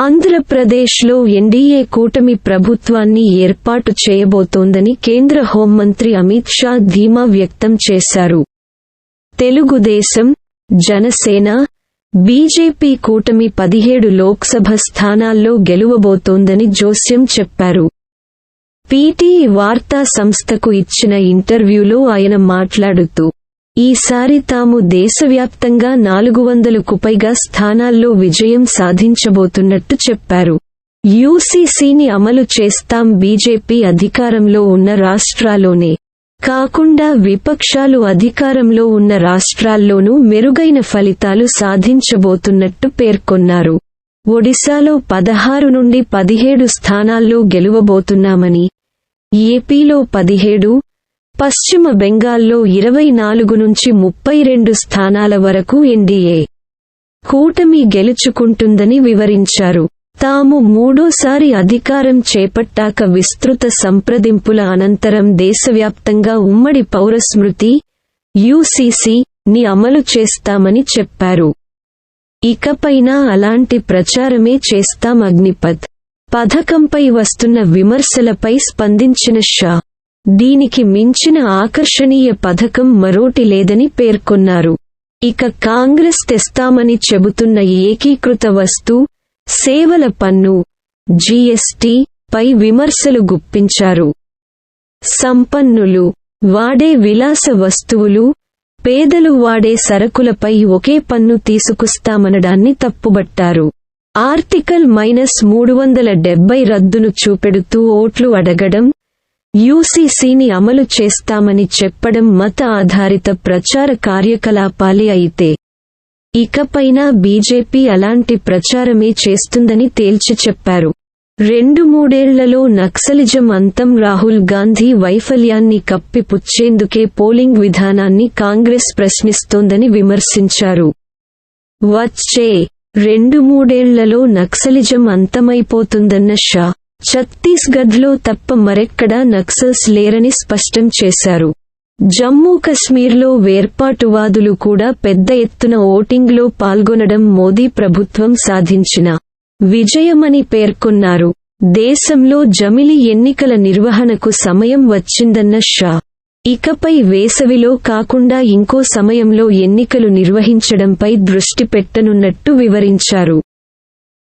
ఆంధ్రప్రదేశ్లో ఎన్డీఏ కూటమి ప్రభుత్వాన్ని ఏర్పాటు చేయబోతోందని కేంద్ర హోంమంత్రి అమిత్ షా ధీమా వ్యక్తం చేశారు. తెలుగుదేశం జనసేన బీజేపీ కూటమి పదిహేడు లోక్సభ స్థానాల్లో గెలువబోతోందని జోస్యం చెప్పారు. పీటీ వార్తా సంస్థకు ఇచ్చిన ఇంటర్వ్యూలో ఆయన మాట్లాడుతూ ఈసారి తాము దేశవ్యాప్తంగా నాలుగు వందలకు పైగా స్థానాల్లో విజయం సాధించబోతున్నట్టు చెప్పారు. యూసీసీని అమలు చేస్తాం బీజేపీ అధికారంలో ఉన్న రాష్ట్రాల్లోనే. కాకుండా విపక్షాలు అధికారంలో ఉన్న రాష్ట్రాల్లోనూ మెరుగైన ఫలితాలు సాధించబోతున్నట్టు పేర్కొన్నారు. ఒడిశాలో పదహారు నుండి పదిహేడు స్థానాల్లో గెలువబోతున్నామని ఏపీలో పదిహేడు పశ్చిమ బెంగాల్లో ఇరవై నాలుగు నుంచి ముప్పై రెండు స్థానాల వరకు ఎన్డీఏ కూటమి గెలుచుకుంటుందని వివరించారు. తాము మూడోసారి అధికారం చేపట్టాక విస్తృత సంప్రదింపుల అనంతరం దేశవ్యాప్తంగా ఉమ్మడి పౌరస్మృతి యూసీసీ ని అమలు చేస్తామని చెప్పారు. ఇకపైనా అలాంటి ప్రచారమే చేస్తాం అగ్నిపథ్. పథకంపై వస్తున్న విమర్శలపై స్పందించిన షా దీనికి మించిన ఆకర్షణీయ పథకం మరోటి లేదని పేర్కొన్నారు. ఇక కాంగ్రెస్ తెస్తామని చెబుతున్న ఏకీకృత వస్తు సేవల పన్ను జీఎస్టీ పై విమర్శలు గుప్పించారు. సంపన్నులు వాడే విలాస వస్తువులు పేదలు వాడే సరకులపై ఒకే పన్ను తీసుకుస్తామనడాన్ని తప్పుబట్టారు. ఆర్టికల్ మైనస్ మూడు వందల డెబ్బై రద్దును చూపెడుతూ ఓట్లు అడగడం యూసీసీని అమలు చేస్తామని చెప్పడం మత ఆధారిత ప్రచార కార్యకలాపాలే అయితే. ఇకపైనా బీజేపీ అలాంటి ప్రచారమే చేస్తుందని తేల్చి చెప్పారు. రెండు మూడేళ్ళలో నక్సలిజం అంతం రాహుల్ గాంధీ వైఫల్యాన్ని కప్పిపుచ్చేందుకే పోలింగ్ విధానాన్ని కాంగ్రెస్ ప్రశ్నిస్తోందని విమర్శించారు. వచ్చే రెండు మూడేళ్ళలో నక్సలిజం అంతమైపోతుందన్న షా ఛత్తీస్గఢ్లో తప్ప మరెక్కడా నక్సల్స్ లేరని స్పష్టం చేశారు. జమ్మూ కశ్మీర్లో వేర్పాటువాదులు కూడా పెద్ద ఎత్తున ఓటింగ్లో పాల్గొనడం మోదీ ప్రభుత్వం సాధించిన విజయమని పేర్కొన్నారు. దేశంలో జమిలి ఎన్నికల నిర్వహణకు సమయం వచ్చిందన్న షా. ఇకపై వేసవిలో కాకుండా ఇంకో సమయంలో ఎన్నికలు నిర్వహించడంపై దృష్టి పెట్టనున్నట్టు వివరించారు.